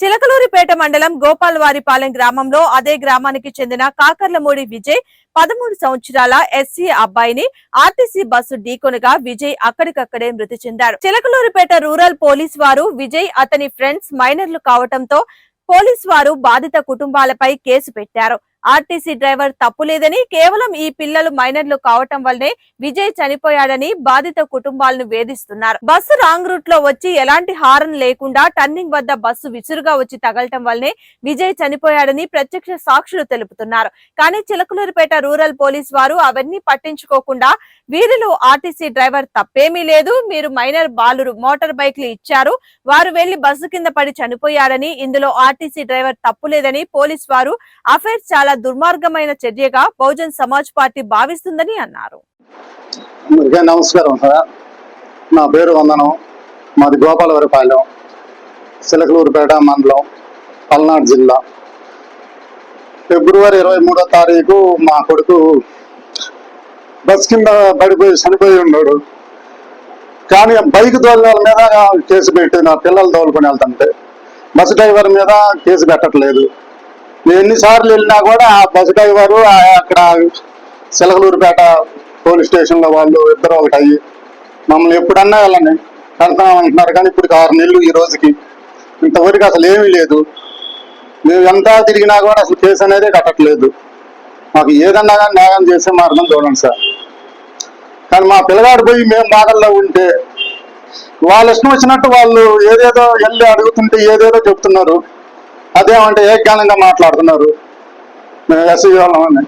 చిలకలూరిపేట మండలం గోపాల్వారిపాలెం గ్రామంలో అదే గ్రామానికి చెందిన కాకర్లమూడి విజయ్ పదమూడు సంవత్సరాల ఎస్సీ అబ్బాయిని ఆర్టీసీ బస్సు ఢీకొనగా విజయ్ అక్కడికక్కడే మృతి చెందారు చిలకలూరిపేట రూరల్ పోలీస్ వారు విజయ్ అతని ఫ్రెండ్స్ మైనర్లు కావటంతో పోలీస్ వారు బాధిత కుటుంబాలపై కేసు పెట్టారు. ఆర్టీసీ డ్రైవర్ తప్పు లేదని కేవలం ఈ పిల్లలు మైనర్లు కావటం వల్లనే విజయ్ చనిపోయాడని బాధిత కుటుంబాలను వేధిస్తున్నారు. బస్సు రాంగ్ రూట్లో వచ్చి ఎలాంటి హారన్ లేకుండా టర్నింగ్ వద్ద బస్సు విసురుగా వచ్చి తగలటం వల్లనే విజయ్ చనిపోయాడని ప్రత్యక్ష సాక్షులు తెలుపుతున్నారు. కానీ చిలకలూరిపేట రూరల్ పోలీస్ వారు అవన్నీ పట్టించుకోకుండా వీరిలో ఆర్టీసీ డ్రైవర్ తప్పేమీ లేదు మీరు మైనర్ బాలురు మోటార్ బైక్లు ఇచ్చారు వారు వెళ్ళి బస్సు కింద పడి చనిపోయారని ఇందులో ఆర్టీసీ డ్రైవర్ తప్పు లేదని పోలీస్ వారు అఫైర్ చాలా దుర్మార్గమైన చర్యగా బహుజన్ సమాజ్ పార్టీ భావిస్తుందని అన్నారు. నమస్కారం సార్. నా పేరు వందనం. మాది గోపాలవరపాలెం సిలకలూరుపేట మండలం పల్నాడు జిల్లా. ఫిబ్రవరి ఇరవై మూడో తారీఖు మా కొడుకు బస్ కింద పడిపోయి చనిపోయి ఉన్నాడు. కానీ బైక్ తోలిన మీద కేసు పెట్టి నా పిల్లలు తోలుకొని వెళ్తుంటే బస్ డ్రైవర్ మీద కేసు పెట్టట్లేదు. నేను ఎన్నిసార్లు వెళ్ళినా కూడా ఆ బస్ డ్రైవరు అక్కడ సిలకలూరుపేట పోలీస్ స్టేషన్లో వాళ్ళు ఇద్దరు ఒకటి అయ్యి మమ్మల్ని ఎప్పుడన్నా వెళ్ళండి. వెళ్తాం అంటున్నారు కానీ ఇప్పుడు ఆరు నెలలు ఈ రోజుకి. ఇంతవరకు అసలు ఏమీ లేదు. మేము ఎంత తిరిగినా కూడా అసలు కేసు అనేది కట్టట్లేదు. మాకు ఏదన్నా కానీ న్యాయం చేసే మార్గం చూడండి సార్. కానీ మా పిల్లగాడు పోయి మేము బాధల్లో ఉంటే వాళ్ళ ఇష్టం వచ్చినట్టు వాళ్ళు ఏదేదో వెళ్ళి అడుగుతుంటే ఏదేదో చెప్తున్నారు. అదేమంటే ఏజ్ఞానంగా మాట్లాడుతున్నారు. మేము ఎస్సీ వాళ్ళమని.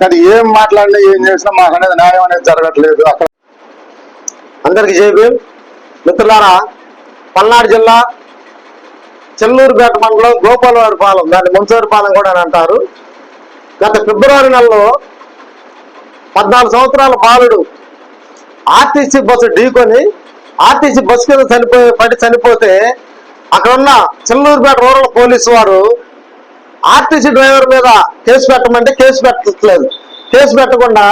కానీ ఏం మాట్లాడినా ఏం చేసినా మాకు అనేది న్యాయం అనేది జరగట్లేదు అక్కడ. అందరికి జేబీ మిత్రులారా పల్నాడు జిల్లా చెల్లూరుపేట మండలం గోపాలవారిపాలెం దాన్ని ముంచవారిపాలెం కూడా అని అంటారు. గత ఫిబ్రవరి నెలలో పద్నాలుగు సంవత్సరాల బాలుడు ఆర్టీసీ బస్సు ఢీకొని ఆర్టీసీ బస్సు కింద చనిపోయి పడి చనిపోతే అక్కడ ఉన్న చెల్లూరుపేట రూరల్ పోలీసు వారు ఆర్టీసీ డ్రైవర్ మీద కేసు పెట్టమంటే కేసు పెట్టట్లేదు. కేసు పెట్టకుండా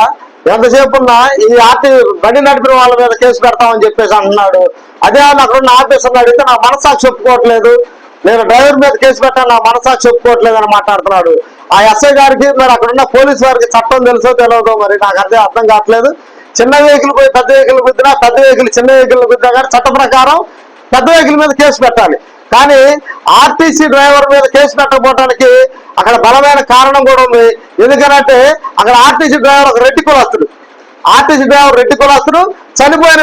ఎంతసేపు ఉన్నా ఈ ఆర్టీ బండి నడిపిన వాళ్ళ మీద కేసు పెడతామని చెప్పేసి అంటున్నాడు. అదే అక్కడ ఉన్న ఆఫీసర్ని అడిగితే నా మనసాక్షి చెప్పుకోవట్లేదు నేను డ్రైవర్ మీద కేసు పెట్టాను నా మనసాక్షి చెప్పుకోవట్లేదు అని మాట్లాడుతున్నాడు. ఆ ఎస్ఐ గారికి మరి అక్కడ ఉన్న పోలీస్ వారికి చట్టం తెలుసో తెలియదో మరి నాకు అర్థం అర్థం కావట్లేదు. చిన్న వెహికల్ పోయి పెద్ద వెహికల్ గుద్దినా పెద్ద వెహికల్ చిన్న వెహికల్ గుద్దినా కానీ చట్ట ప్రకారం పెద్ద వెహికల్ మీద కేసు పెట్టాలి. కానీ ఆర్టీసీ డ్రైవర్ మీద కేసు పెట్టకపోవడానికి అక్కడ బలమైన కారణం కూడా ఉంది. ఎందుకనంటే అక్కడ ఆర్టీసీ డ్రైవర్ ఒక రెడ్డి కులస్తుడు. ఆర్టీసీ డ్రైవర్ రెడ్డి కులస్తుడు చనిపోయిన